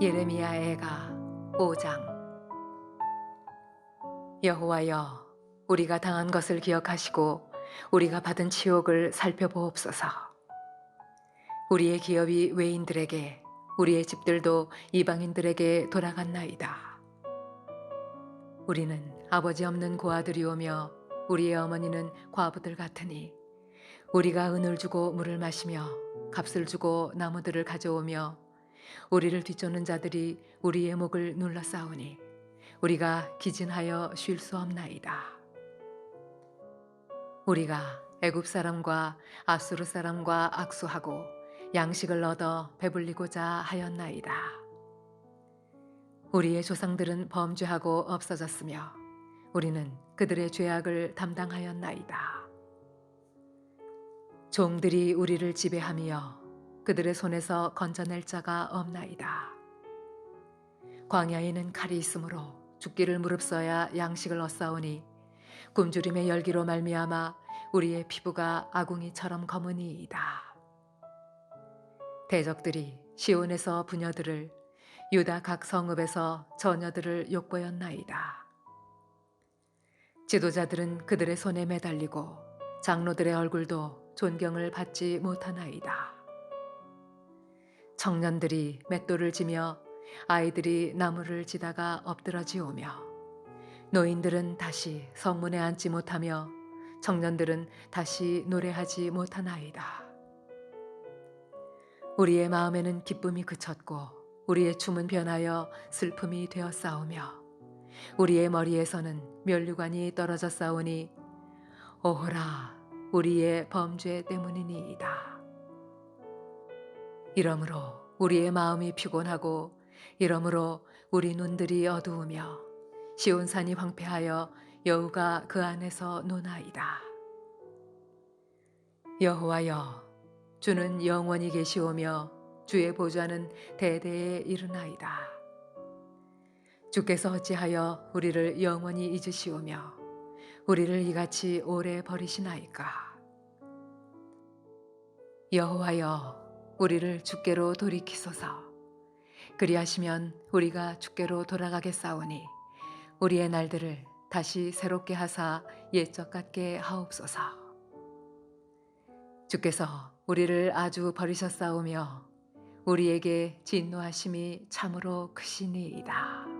예레미야 애가 5장. 여호와여 우리가 당한 것을 기억하시고 우리가 받은 치욕을 살펴보옵소서. 우리의 기업이 외인들에게 우리의 집들도 이방인들에게 돌아갔나이다. 우리는 아버지 없는 고아들이 오며 우리의 어머니는 과부들 같으니 우리가 은을 주고 물을 마시며 값을 주고 나무들을 가져오며 우리를 뒤쫓는 자들이 우리의 목을 눌러 싸우니 우리가 기진하여 쉴 수 없나이다. 우리가 애굽 사람과 아수르 사람과 악수하고 양식을 얻어 배불리고자 하였나이다. 우리의 조상들은 범죄하고 없어졌으며 우리는 그들의 죄악을 담당하였나이다. 종들이 우리를 지배하며 그들의 손에서 건져낼 자가 없나이다. 광야에는 칼이 있으므로 죽기를 무릅써야 양식을 얻사오니 굶주림의 열기로 말미암아 우리의 피부가 아궁이처럼 검으니이다. 대적들이 시온에서 부녀들을 유다 각 성읍에서 처녀들을 욕보였나이다. 지도자들은 그들의 손에 매달리고 장로들의 얼굴도 존경을 받지 못하나이다. 청년들이 맷돌을 지며 아이들이 나무를 지다가 엎드러지오며 노인들은 다시 성문에 앉지 못하며 청년들은 다시 노래하지 못하나이다. 우리의 마음에는 기쁨이 그쳤고 우리의 춤은 변하여 슬픔이 되어 싸우며 우리의 머리에서는 면류관이 떨어져 싸우니 오호라 우리의 범죄 때문이니이다. 이러므로 우리의 마음이 피곤하고 이러므로 우리 눈들이 어두우며 시온산이 황폐하여 여우가 그 안에서 노나이다. 여호와여 주는 영원히 계시오며 주의 보좌는 대대에 이르나이다. 주께서 어찌하여 우리를 영원히 잊으시오며 우리를 이같이 오래 버리시나이까 여호와여 우리를 주께로 돌이키소서 그리하시면 우리가 주께로 돌아가겠사오니 우리의 날들을 다시 새롭게 하사 옛적 같게 하옵소서 주께서 우리를 아주 버리셨사오며 우리에게 진노하심이 참으로 크시니이다.